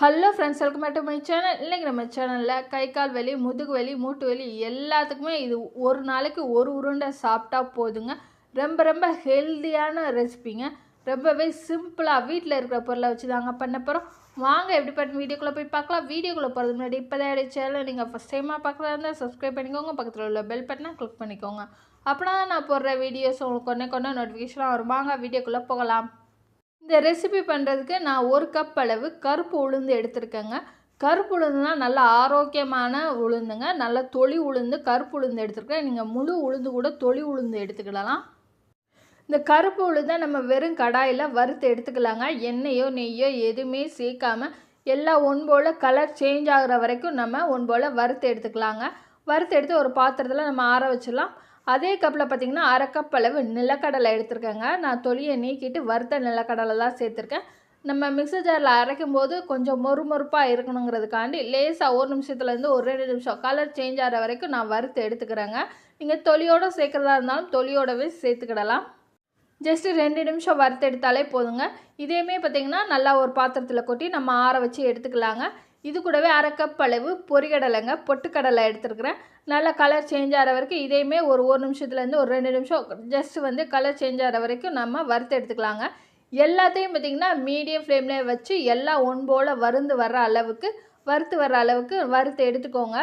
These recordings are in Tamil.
Hello friends welcome back to my channel இன்றைக்கி நம்ம சேனலில் கை கால் வலி முதுகு வலி மூட்டு வலி எல்லாத்துக்குமே இது ஒரு நாளைக்கு ஒரு உருண்டை சாப்பிட்டா போதுங்க. ரொம்ப ரொம்ப ஹெல்த்தியான ரெசிபிங்க ரொம்பவே சிம்பிளாக வீட்டில் இருக்கிற பொருளை வச்சு தாங்க பண்ண போகிறோம் வாங்க எப்படிப்பட்ட வீடியோக்குள்ளே போய் பார்க்கலாம். வீடியோக்குள்ளே போகிறது முன்னாடி இப்போ தான் சேனல் நீங்கள் ஃபஸ்ட் டைமாக பார்க்குறதா இருந்தால் சப்ஸ்கிரைப் பண்ணிக்கோங்க. பக்கத்தில் உள்ள பெல் பட்டனை கிளிக் பண்ணிக்கோங்க. அப்படின்னா நான் போடுற வீடியோஸ் உங்களுக்கு கொண்டே கொண்டே நோட்டிஃபிகேஷனாக வரும் வாங்க வீடியோக்குள்ளே போகலாம். இந்த ரெசிபி பண்ணுறதுக்கு நான் ஒரு கப் அளவு கருப்பு உளுந்து எடுத்திருக்கேங்க. கருப்பு உளுந்துனா நல்ல ஆரோக்கியமான உளுந்துங்க. நல்ல தொளி உளுந்து கருப்பு உளுந்து எடுத்துருக்கேன். நீங்கள் முழு உளுந்து கூட தொளி உளுந்து எடுத்துக்கிடலாம். இந்த கருப்பு உளுந்தை நம்ம வெறும் கடாயில் வறுத்து எடுத்துக்கலாங்க. எண்ணெயோ நெய்யோ எதுவுமே சேர்க்காமல் எல்லாம் ஒன் போல் கலர் சேஞ்ச் ஆகிற வரைக்கும் நம்ம ஒன் போல் வறுத்து எடுத்துக்கலாங்க. வறுத்து எடுத்து ஒரு பாத்திரத்தில் நம்ம ஆற வச்சிடலாம். அதே கப்பில் பார்த்திங்கன்னா அரை கப் அளவு நிலக்கடலை எடுத்திருக்கேங்க. நான் தொலியை நீக்கிட்டு வறுத்த நிலக்கடலை தான் சேர்த்துருக்கேன். நம்ம மிக்சர் ஜாரில் அரைக்கும் போது கொஞ்சம் மொறுமொறுப்பாக இருக்கணுங்கிறதுக்காண்டி லேசாக ஒரு நிமிஷத்துலேருந்து ஒரு ரெண்டு நிமிஷம் கலர் சேஞ்ச் ஆகிற வரைக்கும் நான் வறுத்து எடுத்துக்கிறேங்க. நீங்கள் தொலியோடு சேர்க்குறதா இருந்தாலும் தொலியோடவே சேர்த்துக்கிடலாம். ஜஸ்ட்டு ரெண்டு நிமிஷம் வறுத்து எடுத்தாலே போதுங்க. இதையுமே பார்த்திங்கன்னா நல்லா ஒரு பாத்திரத்தில் கொட்டி நம்ம ஆற வச்சு எடுத்துக்கலாங்க. இது கூடவே அரை கப் அளவு பொரிகடலைங்க. பொட்டுக்கடலை எடுத்துருக்குறேன். நல்லா கலர் சேஞ்ச் ஆகிற வரைக்கும் இதையுமே ஒரு ஒரு நிமிஷத்துலேருந்து ஒரு ரெண்டு நிமிஷம் ஜஸ்ட் வந்து கலர் சேஞ்ச் ஆகிற வரைக்கும் நம்ம வறுத்து எடுத்துக்கலாங்க. எல்லாத்தையும் பார்த்திங்கன்னா மீடியம் ஃப்ளேம்லேயே வச்சு எல்லாம் ஒன் போல் வருந்து வர்ற அளவுக்கு வறுத்து வர்ற அளவுக்கு வறுத்து எடுத்துக்கோங்க.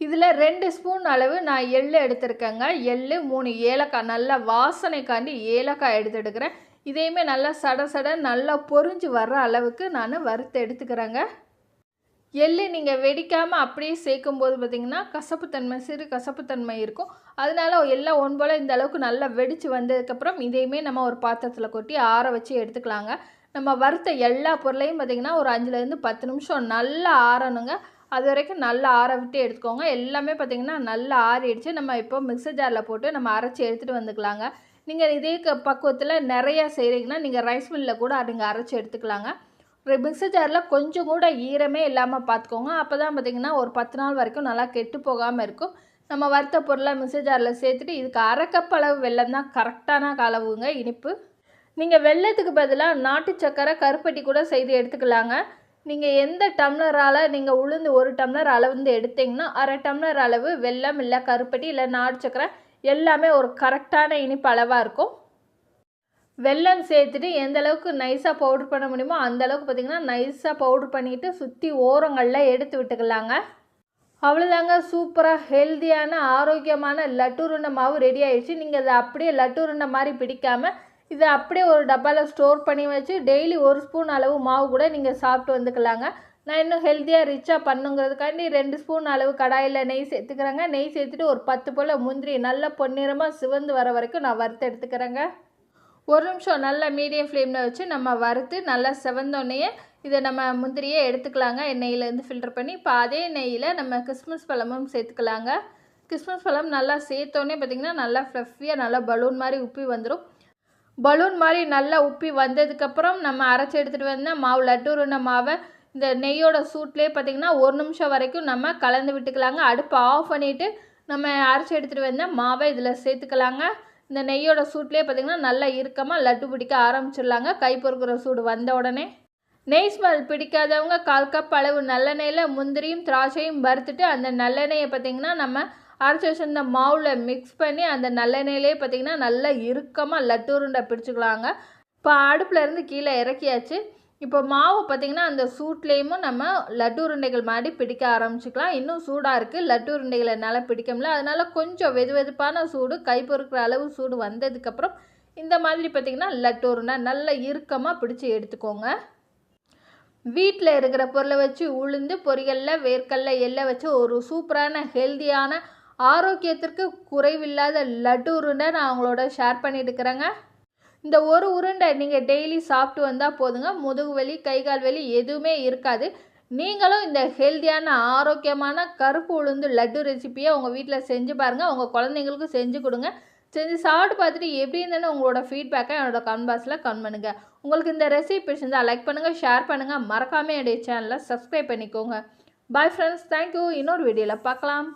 இதில் ரெண்டு ஸ்பூன் அளவு நான் எள் எடுத்திருக்கேங்க. எள் மூணு ஏலக்காய் நல்லா வாசனைக்காண்டி ஏலக்காய் எடுத்து எடுக்கிறேன். இதையுமே நல்லா சட சட நல்லா பொறிஞ்சு வர்ற அளவுக்கு நான் வறுத்து எடுத்துக்கிறேங்க. எள்ளு நீங்கள் வெடிக்காமல் அப்படியே சேர்க்கும் போது பார்த்திங்கன்னா கசப்புத்தன்மை சிறு கசப்புத்தன்மை இருக்கும். அதனால எல்லாம் ஒன் போல் இந்த அளவுக்கு நல்லா வெடித்து வந்ததுக்கப்புறம் இதையுமே நம்ம ஒரு பாத்திரத்தில் கொட்டி ஆற வச்சு எடுத்துக்கலாங்க. நம்ம வறுத்த எல்லா பொருளையும் பார்த்திங்கன்னா ஒரு அஞ்சுலேருந்து பத்து நிமிஷம் நல்லா ஆறணுங்க. அது வரைக்கும் நல்லா ஆற விட்டு எடுத்துக்கோங்க. எல்லாமே பார்த்திங்கன்னா நல்லா ஆறிடுச்சு. நம்ம இப்போ மிக்சர் ஜாரில் போட்டு நம்ம அரைச்சி எடுத்துகிட்டு வந்துக்கலாங்க. நீங்கள் இதே பக்குவத்தில் நிறையா செய்கிறீங்கன்னா நீங்கள் ரைஸ் மில்லில் கூட நீங்கள் அரைச்சி எடுத்துக்கலாங்க. மிக்சர் ஜாரில் கொஞ்சம் கூட ஈரமே இல்லாமல் பார்த்துக்கோங்க அப்போ தான் பார்த்திங்கன்னா ஒரு பத்து நாள் வரைக்கும் நல்லா கெட்டு போகாமல் இருக்கும். நம்ம வறுத்த பொருளை மிக்சர் ஜாரில் சேர்த்துட்டு இதுக்கு அரை கப் அளவு வெள்ளம் தான் கரெக்டான அளவுங்க இனிப்பு. நீங்கள் வெள்ளத்துக்கு பதிலாக நாட்டு சக்கரை கருப்பட்டி கூட செய்து எடுத்துக்கலாங்க. நீங்கள் எந்த டம்ளரால் நீங்கள் உளுந்து ஒரு டம்ளர் அளவுந்து எடுத்தீங்கன்னா அரை டம்ளர் அளவு வெள்ளம் இல்லை கருப்பட்டி இல்லை நாட்டு சக்கரை எல்லாமே ஒரு கரெக்டான இனிப்பு அளவாக இருக்கும். வெல்லம் சேர்த்துட்டு எந்த அளவுக்கு நைஸாக பவுட்ரு பண்ண முடியுமோ அந்த அளவுக்கு பார்த்திங்கன்னா நைஸாக பவுட்ரு பண்ணிவிட்டு சுற்றி ஓரங்களில் எடுத்து விட்டுக்கலாங்க. அவ்வளோதாங்க சூப்பராக ஹெல்த்தியான ஆரோக்கியமான லட்டு உருண்டை மாவு ரெடி ஆகிடுச்சு நீங்கள் அதை அப்படியே லட்டு உருண்டை மாதிரி பிடிக்காமல் இதை அப்படியே ஒரு டப்பாவில் ஸ்டோர் பண்ணி வச்சு டெய்லி ஒரு ஸ்பூன் அளவு மாவு கூட நீங்கள் சாப்பிட்டு வந்துக்கலாங்க. நான் இன்னும் ஹெல்த்தியாக ரிச்சாக பண்ணுங்கிறதுக்காண்டி ரெண்டு ஸ்பூன் அளவு கடாயில் நெய் சேர்த்துக்கிறேங்க. நெய் சேர்த்துட்டு ஒரு பத்து போல் முந்திரி நல்ல பொன்னிறமாக சிவந்து வர வரைக்கும் நான் வறுத்து எடுத்துக்கிறேங்க. ஒரு நிமிஷம் நல்லா மீடியம் ஃப்ளேமில் வச்சு நம்ம வறுத்து நல்லா செவந்தோடனே இதை நம்ம முந்திரியே எடுத்துக்கலாங்க. எண்ணெயிலேருந்து ஃபில்டர் பண்ணி இப்போ அதே நெய்யில் நம்ம கிறிஸ்மஸ் பழமும் சேர்த்துக்கலாங்க. கிறிஸ்மஸ் பழம் நல்லா சேர்த்தோடனே பார்த்திங்கன்னா நல்லா ஃப்ளஃபியாக நல்லா பலூன் மாதிரி உப்பி வந்துடும் பலூன் மாதிரி நல்லா உப்பி வந்ததுக்கப்புறம் நம்ம அரைச்சி எடுத்துகிட்டு வந்தால் மாவு லட்டு உருண்ட மாவை இந்த நெய்யோட சூட்லேயே பார்த்திங்கன்னா ஒரு நிமிஷம் வரைக்கும் நம்ம கலந்து விட்டுக்கலாங்க. அடுப்பை ஆஃப் பண்ணிவிட்டு நம்ம அரைச்சி எடுத்துகிட்டு வந்தால் மாவை இதில் சேர்த்துக்கலாங்க. இந்த நெய்யோட சூட்லேயே பார்த்திங்கன்னா நல்லா இறுக்கமாக லட்டு பிடிக்க ஆரம்பிச்சிடலாங்க. கை பொறுக்கிற சூடு வந்த உடனே. நெய் ஸ்மெல் பிடிக்காதவங்க கால் கப் அளவு நல்லெண்ணெயில் முந்திரியும் திராட்சையும் வறுத்துட்டு அந்த நல்லெண்ணெயை பார்த்திங்கன்னா நம்ம அரைச்சி வச்சிருந்த மாவில் மிக்ஸ் பண்ணி அந்த நல்லெண்ணெயிலே பார்த்திங்கன்னா நல்லா இறுக்கமாக லட்டு உருண்டை பிடிச்சிக்கலாங்க. இப்போ அடுப்பில் இருந்து கீழே இறக்கியாச்சு. இப்போ மாவு பார்த்திங்கன்னா அந்த சூட்லேயும் நம்ம லட்டு உருண்டைகள் மாதிரி பிடிக்க ஆரம்பிச்சிக்கலாம். இன்னும் சூடாக இருக்குது லட்டு உருண்டைகளை என்னால் பிடிக்க முடியல. அதனால் கொஞ்சம் வெது வெதுப்பான சூடு கை பொறுக்கிற அளவு சூடு வந்ததுக்கப்புறம் இந்த மாதிரி பார்த்திங்கன்னா லட்டு உருண்டை நல்லா இறுக்கமாக பிடிச்சி எடுத்துக்கோங்க. வீட்டில் இருக்கிற பொருளை வச்சு உளுந்து பொரியலில் வேர்க்கடல எல்லை வச்சு ஒரு சூப்பரான ஹெல்த்தியான ஆரோக்கியத்திற்கு குறைவில்லாத லட்டு உருண்டை நான் அவங்களோட ஷேர் பண்ணிட்டு இருக்கிறேங்க. இந்த ஒரு உருண்டை நீங்கள் டெய்லி சாப்பிட்டு வந்தால் போதுங்க. முதுகு வலி கை கால் வலி எதுவுமே இருக்காது. நீங்களும் இந்த ஹெல்த்தியான ஆரோக்கியமான கருப்பு உளுந்து லட்டு ரெசிப்பியை உங்கள் வீட்டில் செஞ்சு பாருங்கள் உங்கள் குழந்தைங்களுக்கும் செஞ்சு கொடுங்க. செஞ்சு சாப்பிட்டு பார்த்துட்டு எப்படி இருந்தேன்னு உங்களோட ஃபீட்பேக்கை என்னோட கமெண்ட் பாக்ஸில் கமெண்ட் பண்ணுங்கள் உங்களுக்கு இந்த ரெசிபி பிடிச்சிருந்தால் லைக் பண்ணுங்கள் ஷேர் பண்ணுங்கள் மறக்காமல் என்னுடைய சேனலை சப்ஸ்கிரைப் பண்ணிக்கோங்க. பாய் ஃப்ரெண்ட்ஸ் தேங்க்யூ இன்னொரு வீடியோவில் பார்க்கலாம்.